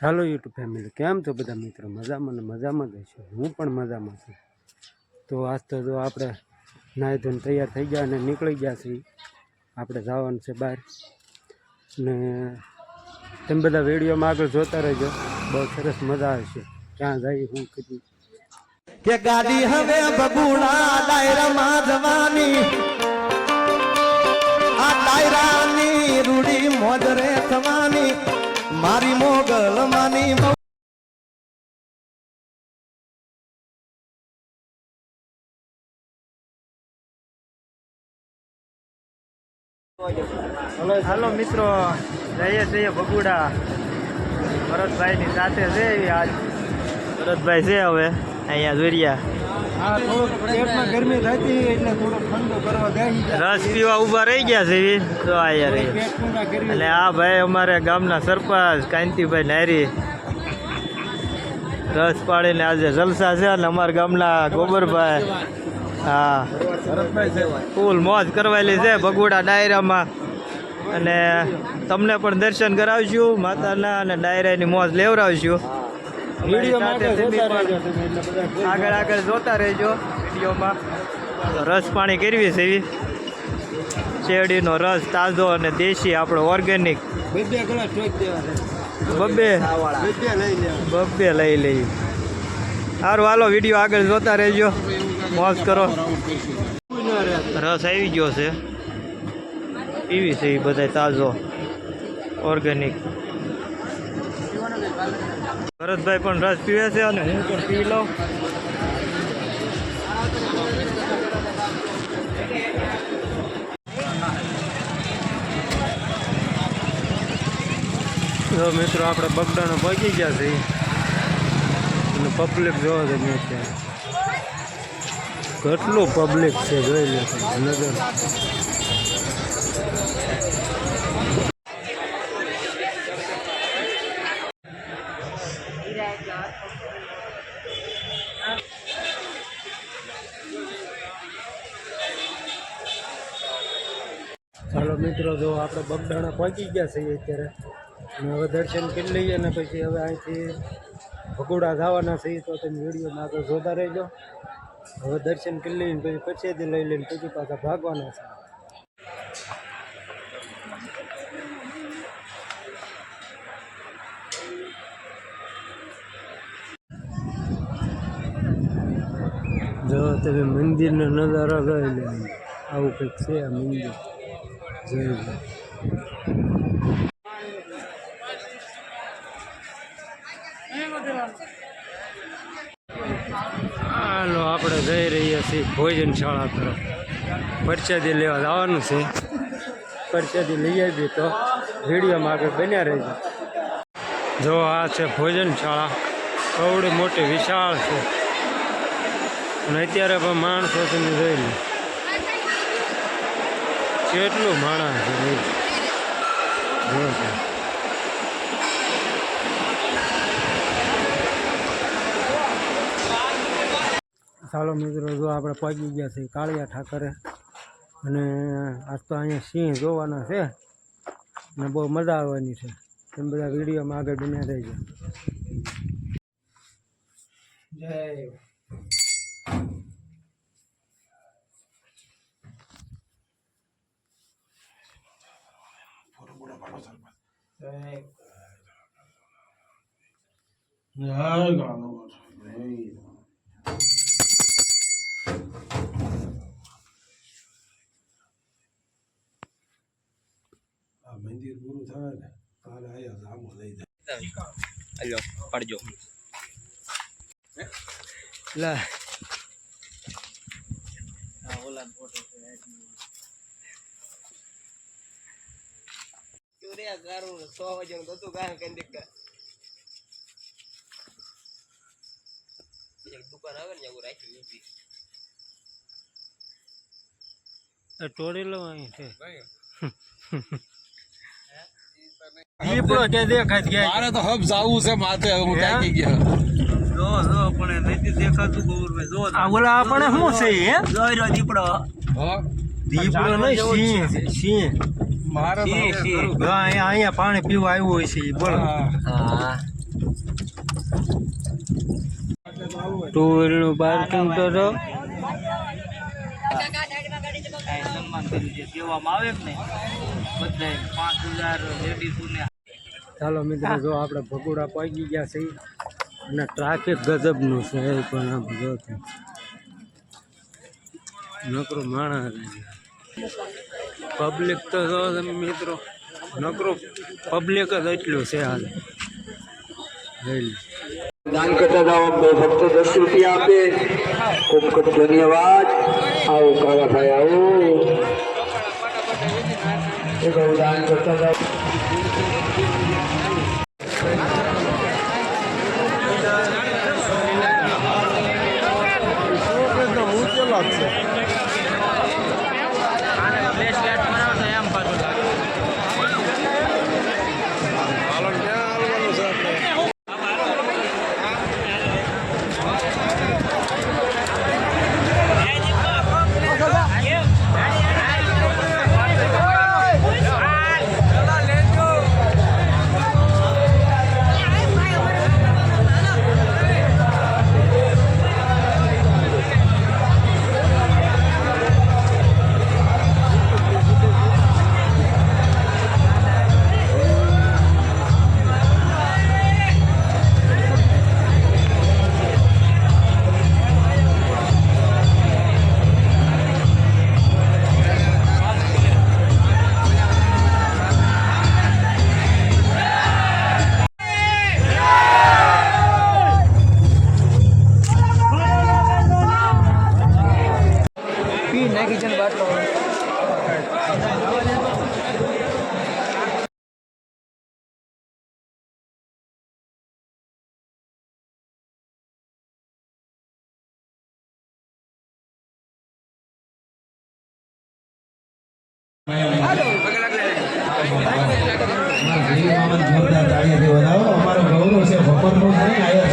ચાલો YouTube family, કેમ છો બધા મિત્રો? મજામાં ને મજામાં જ હશો? હું પણ મજામાં છું. તો આજ તો જો આપણે નાહી ધોઈને તૈયાર થઈ ગયા અને નીકળી ગયા છીએ. આપણે જવાનું છે બહાર. ને તમે બધા વિડીયોમાં આગળ જોતા રહેજો. બહુ સરસ મજા આવશે. ક્યાં જઈએ હું કીધું. કે ગાડી હવે બગુડા ડાયરામાં જવાની. આ ડાયરાની રૂડી મોજરે થવાની. મારી મોગલ માની હાલો મિત્રો. જઈએ જઈએ બગુડા. ભરતભાઈ ની સાથે છે આજ. ભરતભાઈ છે હવે, અહીંયા જોરિયા હા થોડુંક પેટમાં ગરમી થતી એટલે થોડુંક ઠંડુ કરવા દે રસ પીવા ઊભા રહી ગયા છે તો અહીંયા યાર અને આ ભાઈ અમારે ગામના સરપંચ કાંતિભાઈ નારી રસ પાડીને આજે જલસા છે અને અમારા ગામના ગોબરભાઈ હા. ફૂલ મોજ કરવાયેલી છે ભગુડા ડાયરામાં. અને તમને પણ દર્શન કરાવશું માતાના અને ડાયરાની મોજ લેવડાવશું. આગળ આગળ આગળ જોતા રહેજો વિડીયોમાં. રસ પાણી કરવી છે એવી? શેરડીનો રસ તાજો અને દેશી આપણો ઓર્ગેનિક બબ્બે બબ્બે? લઈ લઈ સારું હાલો વીડિયો આગળ જોતા રહેજો. મોજ કરો. રસ આવી ગયો છે. પીવી છે એ બધા તાજો? ઓર્ગેનિક ભરતભાઈ પણ રસ પીવે છે અને હું પણ પી લઉં. જો મિત્રો, આપણે બગડાનો પહોંચી ગયા છે અને પબ્લિક જોવા મેં ત્યાં કેટલું પબ્લિક છે, જોઈ લે નજર ચાલો મિત્રો, જો આપણે બગડાણા પહોંચી ગયા છીએ અત્યારે. અને હવે દર્શન કરી લઈએ અને પછી હવે અહીંથી ભગોડા જવાના છીએ, તો તમે વિડીયોમાં આગળ જોતા રહેજો. હવે દર્શન કરી લઈને પછી પછીથી લઈ લઈને પછી પાછા ભાગવાના છે તમે મંદિરનો નજારો જોઈ લે આવું કંઈક છે આ મંદિર. જોઈ હાલો, આપણે જઈ રહ્યા છીએ ભોજનશાળા તરફ. પરચાદી લેવા જવાનું છે. પરચાદી લઈ આવી તો વિડીયોમાં આગળ બન્યા રહેજો. જો આ છે ભોજનશાળા. કવડી મોટી વિશાળ છે. અને અત્યારે પણ માણસો તમે જોઈ લો. કેટલું માણસ છે ભાઈ જો ચાલો મિત્રો જો આપણે પહોંચી ગયા છીએ કાળિયા ઠાકરે. અને આજ તો અહીંયા સિંહ જોવાના છે. અને બહુ મજા આવવાની છે. તમે બધા વિડીયોમાં આગળ બન્યા રહેજો. જય મંદિર પૂરું થાય ને? તારે અહીંયા જામો લઈ જાય અલ્યો પડજો લે તોડી લો અહીં છે. દીપડો કે દેખાય છે ક્યાંય? મારે તો હબ જાવું છે માથે હું થાકી ગયા. જો જો પણ નથી દેખાતું ગૌરભાઈ જો આ ઓલા આપણે શું છે એ જોઈ રહ્યો દીપડો. હા. દીપડો નહીં સિંહ છે સિંહ. અહીંયા પાણી પીવા આવ્યું હોય છે બોલો. ટુ વ્હીલનું પાર્કિંગ કરો ચાલો મિત્રો જો આપણે ભગોડા પહોંચી ગયા છીએ. અને ટ્રાફિક ગજબનું છે એ પણ આમ જો નકરો માણસ પબ્લિક તો જો તમે મિત્રો, નકરું પબ્લિક જ એટલું છે હાલ. જોઈ લો. દાન કરતા જાઓ બે ફક્ત દસ રૂપિયા આપે. ખૂબ ખૂબ ધન્યવાદ. આવો કાળા ભાઈ આવો. એ બહુ દાન કરતા જાઓ. અમારો ગૌરવ છે ભગવાનનું નહીં આયર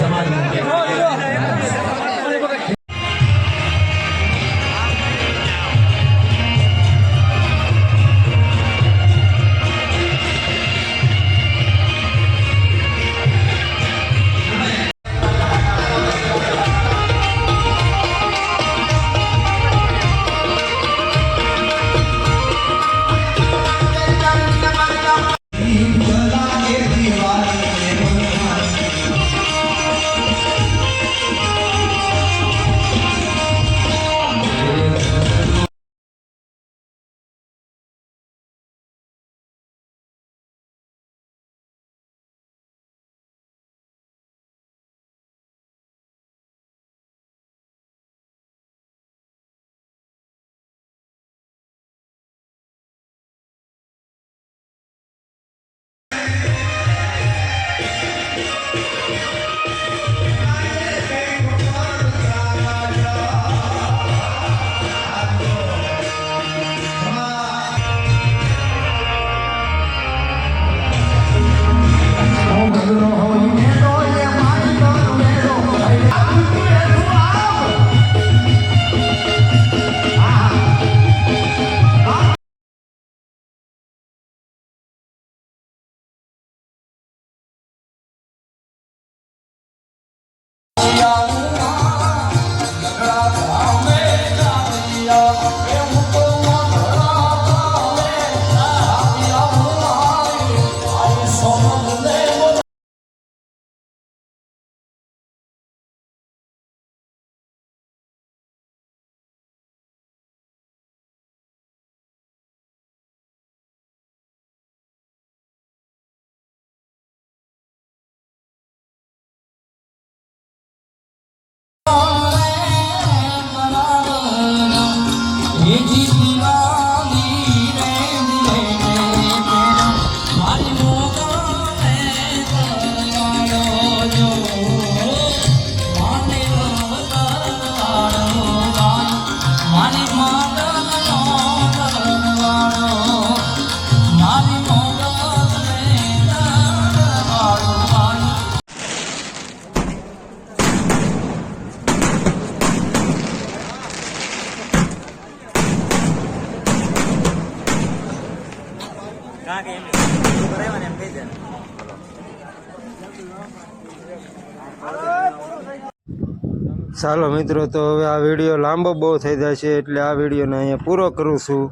ચાલો મિત્રો, તો હવે આ વીડિયો લાંબો બહુ થઈ જાય છે એટલે આ વિડીયોને અહીંયા પૂરો કરું છું.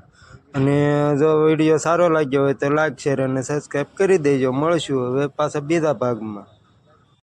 અને જો વીડિયો સારો લાગ્યો હોય તો લાઈક, શેર અને સબસ્ક્રાઈબ કરી દેજો. મળશું હવે પાછા બીજા ભાગમાં.